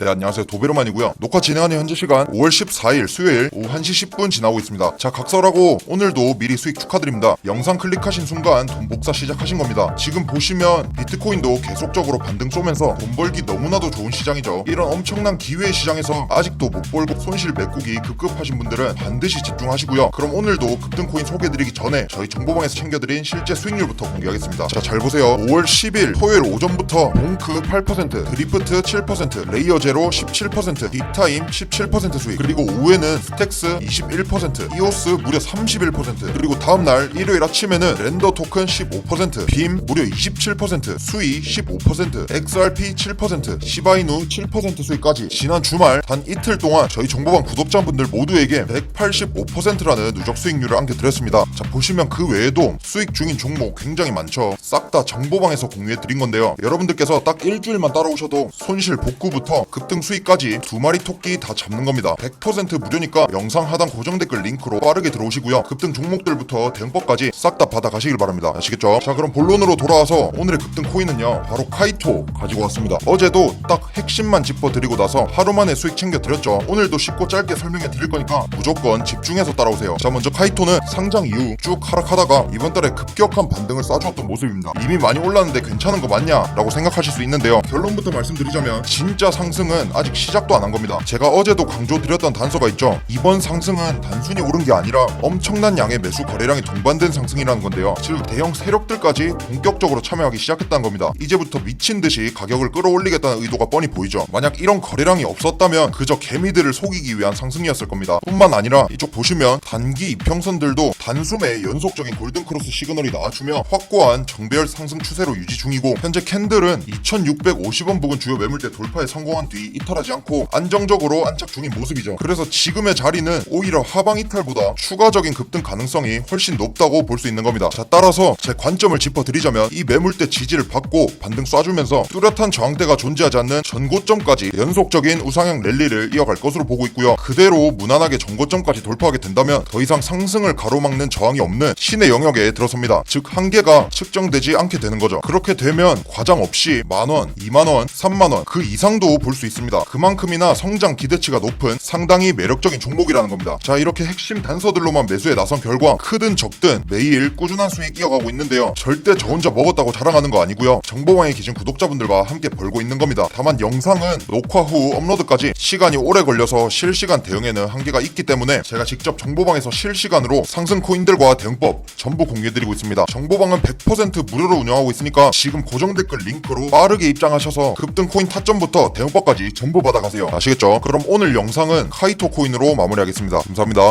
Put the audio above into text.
네 안녕하세요. 도베로만이고요. 녹화 진행하는 현재 시간 5월 14일 수요일 오후 1시 10분 지나고 있습니다. 자 각설하고 오늘도 미리 수익 축하드립니다. 영상 클릭하신 순간 돈 복사 시작하신 겁니다. 지금 보시면 비트코인도 계속적으로 반등 쏘면서 돈 벌기 너무나도 좋은 시장이죠. 이런 엄청난 기회의 시장에서 아직도 못 벌고 손실 메꾸기 급급하신 분들은 반드시 집중하시고요. 그럼 오늘도 급등코인 소개드리기 전에 저희 정보방에서 챙겨드린 실제 수익률부터 공개하겠습니다. 자 잘 보세요. 5월 10일 토요일 오전부터 몽크 8% 드리프트 7% 레이어 제로 17% 딥타임 17% 수익 그리고 오후에는 스택스 21% 이오스 무려 31% 그리고 다음날 일요일 아침에는 렌더 토큰 15%빔 무려 27% 수이 15% XRP 7% 시바이누 7% 수익까지 지난 주말 단 이틀 동안 저희 정보방 구독자분들 모두에게 185%라는 누적 수익률을 안겨드렸습니다. 자 보시면 그 외에도 수익 중인 종목 굉장히 많죠. 싹 다 정보방에서 공유해 드린 건데요. 여러분들께서 딱 일주일만 따라오셔도 손실 복구부터 급등 수익까지 두 마리 토끼 다 잡는 겁니다. 100% 무료니까 영상 하단 고정 댓글 링크로 빠르게 들어오시고요. 급등 종목들부터 대응법까지 싹 다 받아 가시길 바랍니다. 아시겠죠? 자 그럼 본론으로 돌아와서 오늘의 급등 코인은요. 바로 카이토 가지고 왔습니다. 어제도 딱 핵심만 짚어드리고 나서 하루 만에 수익 챙겨드렸죠. 오늘도 쉽고 짧게 설명해 드릴 거니까 무조건 집중해서 따라오세요. 자 먼저 카이토는 상장 이후 쭉 하락하다가 이번 달에 급격한 반등을 쏴주었던 모습입니다. 이미 많이 올랐는데 괜찮은 거 맞냐 라고 생각하실 수 있는데요. 결론부터 말씀드리자면 진짜 상승 은 아직 시작도 안 한 겁니다. 제가 어제도 강조드렸던 단서가 있죠. 이번 상승은 단순히 오른 게 아니라 엄청난 양의 매수 거래량이 동반된 상승이라는 건데요. 즉 대형 세력들까지 본격적으로 참여하기 시작했다는 겁니다. 이제부터 미친 듯이 가격을 끌어올리겠다는 의도가 뻔히 보이죠. 만약 이런 거래량이 없었다면 그저 개미들을 속이기 위한 상승이었을 겁니다. 뿐만 아니라 이쪽 보시면 단기 이평선들도 단숨에 연속적인 골든크로스 시그널이 나와주며 확고한 정배열 상승 추세로 유지 중이고 현재 캔들은 2650원 부근 주요 매물대 돌파에 성공한 뒤 이탈하지 않고 안정적으로 안착 중인 모습이죠. 그래서 지금의 자리는 오히려 하방 이탈보다 추가적인 급등 가능성이 훨씬 높다고 볼 수 있는 겁니다. 자 따라서 제 관점을 짚어드리자면 이 매물대 지지를 받고 반등 쏴주면서 뚜렷한 저항대가 존재하지 않는 전고점까지 연속적인 우상향 랠리를 이어갈 것으로 보고 있고요. 그대로 무난하게 전고점까지 돌파하게 된다면 더 이상 상승을 가로막는 저항이 없는 신의 영역에 들어섭니다. 즉 한계가 측정되지 않게 되는 거죠. 그렇게 되면 과장 없이 만원, 2만원, 3만원 그 이상도 볼 수 있습니다. 그만큼이나 성장 기대치가 높은 상당히 매력적인 종목이라는 겁니다. 자 이렇게 핵심 단서들로만 매수에 나선 결과 크든 적든 매일 꾸준한 수익 이어가고 있는데요. 절대 저 혼자 먹었다고 자랑하는 거 아니고요. 정보왕에 계신 구독자분들과 함께 벌고 있는 겁니다. 다만 영상은 녹화 후 업로드까지 시간이 오래 걸려서 실시간 대응에는 한계가 있기 때문에 제가 직접 정보방에서 실시간으로 상승 코인들과 대응법 전부 공개드리고 있습니다. 정보방은 100% 무료로 운영하고 있으니까 지금 고정 댓글 링크로 빠르게 입장하셔서 급등 코인 타점부터 대응법 까지 전부 받아가세요. 아시겠죠? 그럼 오늘 영상은 카이토 코인으로 마무리하겠습니다. 감사합니다